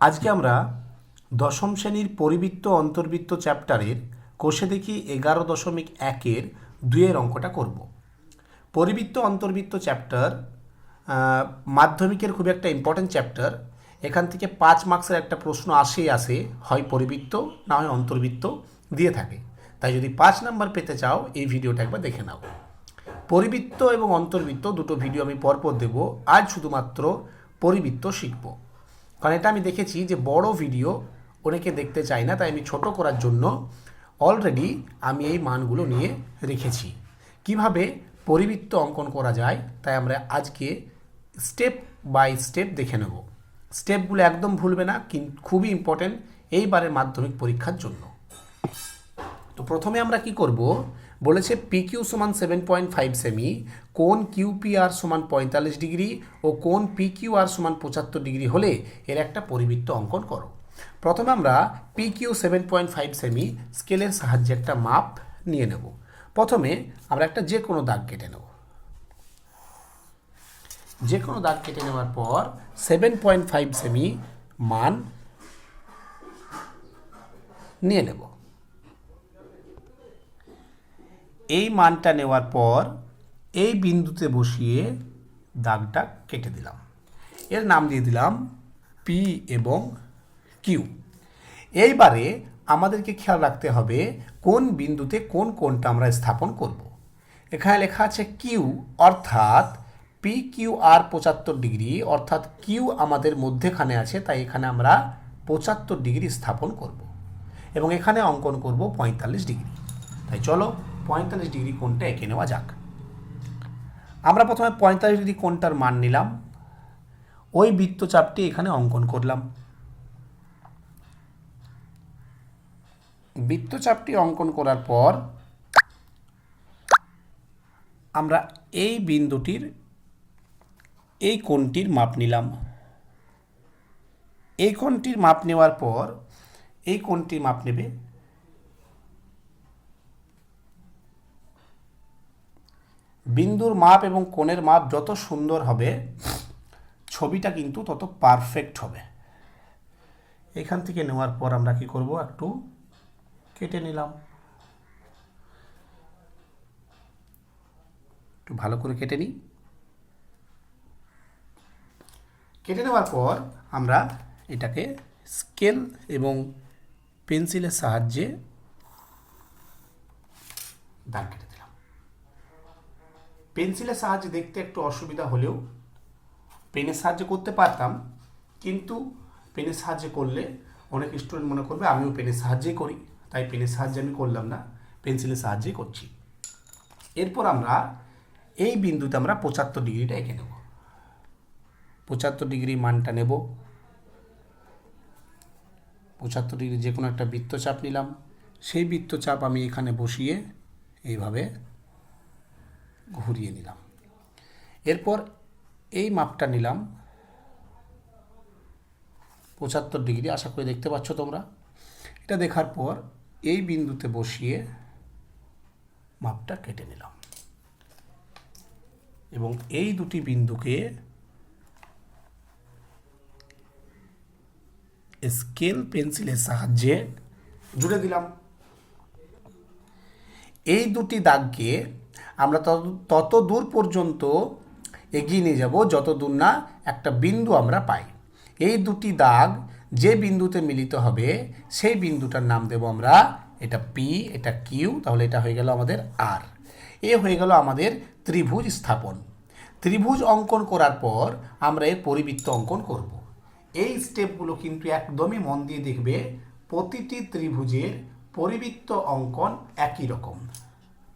আজকে আমরা দশম শ্রেণির পরিবৃত্ত অন্তর্বৃত্ত চ্যাপ্টারের কোষে দেখি এগারো দশমিক একের দুইয়ের অঙ্কটা করব। পরিবৃত্ত অন্তর্বৃত্ত চ্যাপ্টার মাধ্যমিকের খুব একটা ইম্পর্ট্যান্ট চ্যাপ্টার। এখান থেকে পাঁচ মার্কসের একটা প্রশ্ন আসেই আসে, হয় পরিবৃত্ত, না হয় অন্তর্বৃত্ত, দিয়ে থাকে। তাই যদি পাঁচ নাম্বার পেতে চাও, এই ভিডিওটা একবার দেখে নাও। পরিবৃত্ত এবং অন্তর্বৃত্ত দুটো ভিডিও আমি পরপর দেব। আজ শুধুমাত্র পরিবৃত্ত শিখব। কারণ এটা আমি দেখেছি যে বড় ভিডিও অনেকে দেখতে চায় না, তাই আমি ছোট করার জন্য অলরেডি আমি এই মানগুলো নিয়ে রেখেছি। কীভাবে পরিবৃত্ত অঙ্কন করা যায়, তাই আমরা আজকে স্টেপ বাই স্টেপ দেখে নেব। স্টেপগুলো একদম ভুলবে না কিন্তু খুবই ইম্পর্ট্যান্ট এইবারের মাধ্যমিক পরীক্ষার জন্য। তো প্রথমে আমরা কি করব বলেছে পি কিউ সমান সেভেন পয়েন্ট ফাইভ সেমি কোন কিউপিআর সমান পঁয়তাল্লিশ ডিগ্রি ও কোন পি কিউ আর সমান পঁচাত্তর ডিগ্রি হলে এর একটা পরিবৃত্ত অঙ্কন করো। প্রথমে আমরা P Q seven point five semi স্কেলের সাহায্যে একটা মাপ নিয়ে নেব। প্রথমে আমরা একটা যে কোনো দাগ কেটে নেব। যে কোনো দাগ কেটে নেওয়ার পর সেভেন পয়েন্ট ফাইভ সেমি মান নিয়ে নেব। এই মানটা নেওয়ার পর এই বিন্দুতে বসিয়ে দাগটা কেটে দিলাম এর নাম দিয়ে দিলাম পি এবং কিউ এইবারে আমাদেরকে খেয়াল রাখতে হবে কোন বিন্দুতে কোন কোনটা আমরা স্থাপন করব। এখানে লেখা আছে কিউ অর্থাৎ পি কিউ আর পঁচাত্তর ডিগ্রি, অর্থাৎ কিউ আমাদের মধ্যেখানে আছে, তাই এখানে আমরা পঁচাত্তর ডিগ্রি স্থাপন করব। এবং এখানে অঙ্কন করব পঁয়তাল্লিশ ডিগ্রি তাই চলো পঁয়তাল্লিশ ডিগ্রি কোণটা এঁকে নেওয়া যাক। আমরা প্রথমে পঁয়তাল্লিশ ডিগ্রি কোণটার মান নিলাম। ওই বৃত্তচাপটি এখানে অঙ্কন করলাম। বৃত্তচাপটি অঙ্কন করার পর আমরা এই বিন্দুটির, এই কোণটির মাপ নিলাম। এই কোণটির মাপ নেওয়ার পর এই কোণটির মাপ নেবে বিন্দুর মাপ এবং কোণের মাপ যত সুন্দর হবে, ছবিটা কিন্তু তত পারফেক্ট হবে। এখান থেকে নেওয়ার পর আমরা কি করব? একটু কেটে নিলাম। একটু ভালো করে কেটে নিই। কেটে নেওয়ার পর আমরা এটাকে স্কেল এবং পেন্সিলের সাহায্যে দাগ কেটে পেন্সিলের সাহায্যে দেখতে একটু অসুবিধা হলেও পেনের সাহায্যে করতে পারতাম, কিন্তু পেনের সাহায্যে করলে অনেক স্টুডেন্ট মনে করবে, আমিও পেনের সাহায্যেই করি। তাই পেনের সাহায্যে আমি করলাম না, পেন্সিলের সাহায্যেই করছি। এরপর আমরা এই বিন্দুতে আমরা পঁচাত্তর ডিগ্রিটা এঁকে নেব। পঁচাত্তর ডিগ্রি মানটা নেব। পঁচাত্তর ডিগ্রি যে কোনো একটা বৃত্তচাপ নিলাম। সেই বৃত্তচাপ আমি এখানে বসিয়ে এইভাবে ঘুরিয়ে নিলাম। এরপর এই মাপটা নিলাম। পঁচাত্তর ডিগ্রি, আশা করে দেখতে পাচ্ছ তোমরা। এটা দেখার পর এই বিন্দুতে বসিয়ে মাপটা কেটে নিলাম। এবং এই দুটি বিন্দুকে স্কেল পেন্সিলের সাহায্যে জুড়ে দিলাম। এই দুটি দাগকে আমরা তত তত দূর পর্যন্ত এগিয়ে নিয়ে যাব যত দূর না একটা বিন্দু আমরা পাই। এই দুটি দাগ যে বিন্দুতে মিলিত হবে, সেই বিন্দুটার নাম দেব আমরা, এটা পি এটা কিউ তাহলে এটা হয়ে গেল আমাদের আর এ হয়ে গেল আমাদের ত্রিভুজ স্থাপন। ত্রিভুজ অঙ্কন করার পর আমরা এর পরিবৃত্ত অঙ্কন করব। এই স্টেপগুলো কিন্তু একদমই মন দিয়ে দেখবে, প্রতিটি ত্রিভুজের পরিবৃত্ত অঙ্কন একই রকম।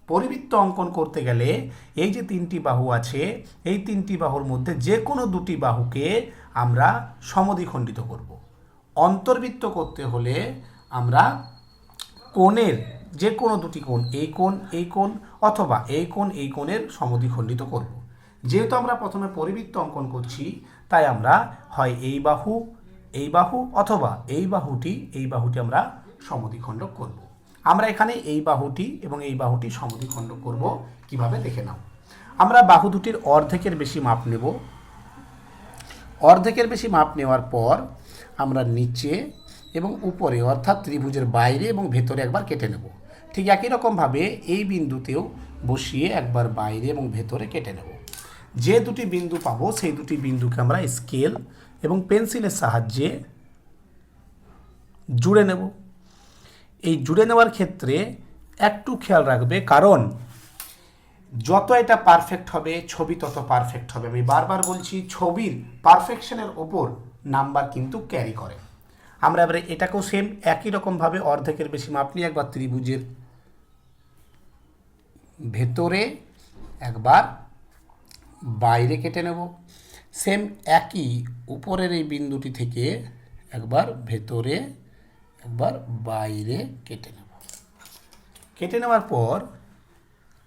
পরিবৃত্ত অঙ্কন করতে গেলে এই যে তিনটি বাহু আছে, এই তিনটি বাহুর মধ্যে যে কোনো দুটি বাহুকে আমরা সমদ্বিখণ্ডিত করব। অন্তর্বৃত্ত করতে হলে আমরা কোণের যে কোনো দুটি কোণ, এই কোণ এই কোণ অথবা এই কোণ, এই কোণের সমদ্বিখণ্ডিত করব। যেহেতু আমরা প্রথমে পরিবৃত্ত অঙ্কন করছি, তাই আমরা হয় এই বাহু এই বাহু অথবা এই বাহুটি এই বাহুটি আমরা সমদ্বিখণ্ডক করব। আমরা এখানে এই বাহুটি এবং এই বাহুটি সমদ্বিখণ্ডক করব। কীভাবে? দেখে নাও। আমরা বাহু দুটির অর্ধেকের বেশি মাপ নেব। অর্ধেকের বেশি মাপ নেওয়ার পর আমরা নিচে এবং উপরে, অর্থাৎ ত্রিভুজের বাইরে এবং ভেতরে একবার কেটে নেব। ঠিক একই রকমভাবে এই বিন্দুতেও বসিয়ে একবার বাইরে এবং ভেতরে কেটে নেব। যে দুটি বিন্দু পাবো, সেই দুটি বিন্দুকে আমরা স্কেল এবং পেন্সিলের সাহায্যে জুড়ে নেব। জুড়ে নেওয়ার ক্ষেত্রে একটু খেয়াল রাখবে, কারণ যত এটা পারফেক্ট হবে, ছবি তত পারফেক্ট হবে। আমি বারবার বলছি, ছবির পারফেকশনের ওপর নাম্বার কিন্তু ক্যারি করে। আমরা এবারে এটাকেও সেম একই রকমভাবে অর্ধেকের বেশি মাপ নিয়ে একবার ত্রিভুজের ভেতরে একবার বাইরে কেটে নেব। সেম একই উপরের এই বিন্দুটি থেকে একবার ভেতরে একবার বাইরে কেটে নেব। কেটে নেওয়ার পর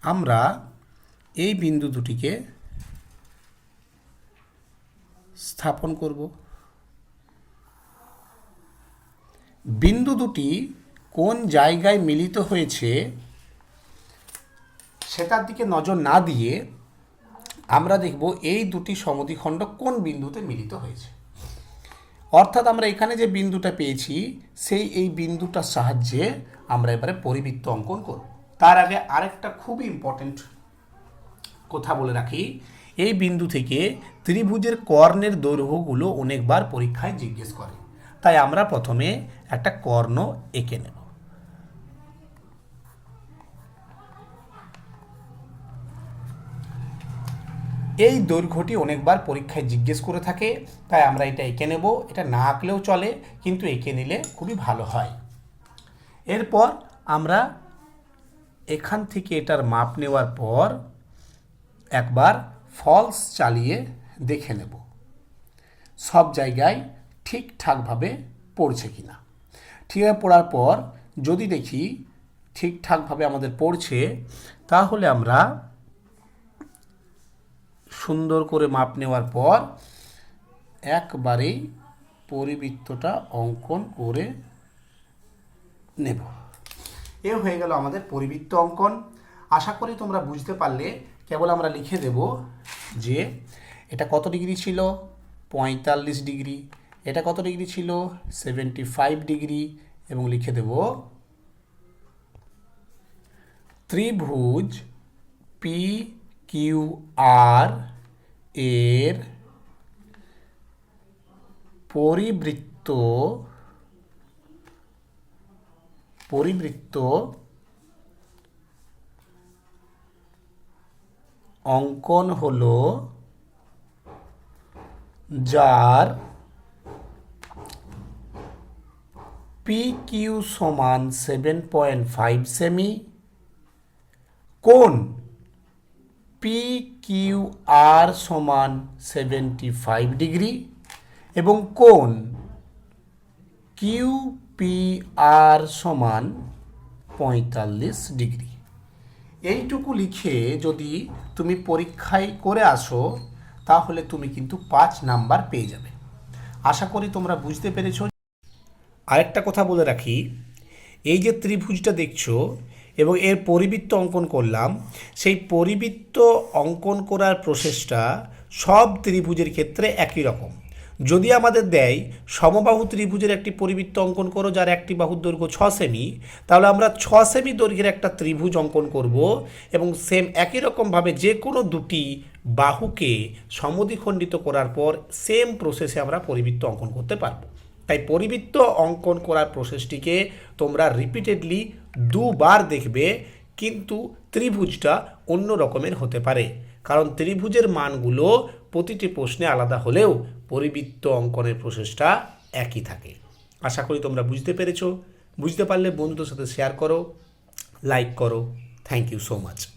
আমরা এই বিন্দু দুটিকে স্থাপন করব। বিন্দু দুটি কোন জায়গায় মিলিত হয়েছে সেটার দিকে নজর না দিয়ে আমরা দেখব এই দুটি সমদ্বিখণ্ড কোন বিন্দুতে মিলিত হয়েছে। অর্থাৎ আমরা এখানে যে বিন্দুটা পেয়েছি, সেই এই বিন্দুটার সাহায্যে আমরা এবারে পরিবৃত্ত অঙ্কন করব। তার আগে আরেকটা খুব ইম্পর্টেন্ট কথা বলে রাখি, এই বিন্দু থেকে ত্রিভুজের কর্ণের দৈর্ঘ্যগুলো অনেকবার পরীক্ষায় জিজ্ঞেস করে। তাই আমরা প্রথমে একটা কর্ণ এঁকে নেব। এই দৈর্ঘ্যটি অনেকবার পরীক্ষায় জিজ্ঞেস করে থাকে, তাই আমরা এটা এঁকে নেব। এটা না আঁকলেও চলে, কিন্তু এঁকে নিলে খুবই ভালো হয়। এরপর আমরা এখান থেকে এটার মাপ নেওয়ার পর একবার ফলস চালিয়ে দেখে নেব। সব জায়গায় ঠিকঠাকভাবে পড়ছে কি না ঠিকভাবে পড়ার পর যদি দেখি ঠিকঠাকভাবে আমাদের পড়ছে, তাহলে আমরা সুন্দর করে মাপ নেওয়ার পর একবারেই পরিবৃত্তটা অঙ্কন করে নেব। এ হয়ে গেল আমাদের পরিবৃত্ত অঙ্কন। আশা করি তোমরা বুঝতে পারলে। কেবল আমরা লিখে দেব যে এটা কত ডিগ্রি ছিল? পঁয়তাল্লিশ ডিগ্রি। এটা কত ডিগ্রি ছিল? Seventy five degree. এবং লিখে দেব ত্রিভুজ পি কিউ আর এর পরিবৃত্ত পরিবৃত্ত অঙ্কন হল যার পি কিউ সমান সেভেন পয়েন্ট ফাইভ সেমি কোন পি কিউ আর সমান সেভেন্টি ফাইভ ডিগ্রি এবং কোন কিউ পি আর সমান পঁয়তাল্লিশ ডিগ্রি এইটুকু লিখে যদি তুমি পরীক্ষায় করে আসো, তাহলে তুমি কিন্তু পাঁচ নাম্বার পেয়ে যাবে। আশা করি তোমরা বুঝতে পেরেছ। আরেকটা কথা বলে রাখি, এই যে ত্রিভুজটা দেখছ এবং এর পরিবৃত্ত অঙ্কন করলাম। সেই পরিবৃত্ত অঙ্কন করার প্রসেসটা সব ত্রিভুজের ক্ষেত্রে একই রকম। যদি আমাদের দেয় সমবাহু ত্রিভুজের একটি পরিবৃত্ত অঙ্কন করো, যার একটি বাহুর দৈর্ঘ্য ছ সেমি, তাহলে আমরা ছ সেমি দৈর্ঘ্যের একটা ত্রিভুজ অঙ্কন করব এবং সেম একই রকমভাবে যে কোনো দুটি বাহুকে সমদ্বিখণ্ডিত করার পর সেম প্রসেসে আমরা পরিবৃত্ত অঙ্কন করতে পারব। তাই পরিবৃত্ত অঙ্কন করার প্রসেসটিকে তোমরা রিপিটেডলি দুবার দেখবে, কিন্তু ত্রিভুজটা অন্য রকমের হতে পারে। কারণ ত্রিভুজের মানগুলো প্রতিটি প্রশ্নে আলাদা হলেও পরিবৃত্ত অঙ্কনের প্রসেসটা একই থাকে। আশা করি তোমরা বুঝতে পেরেছ। বুঝতে পারলে বন্ধুদের সাথে শেয়ার করো লাইক করো। Thank you so much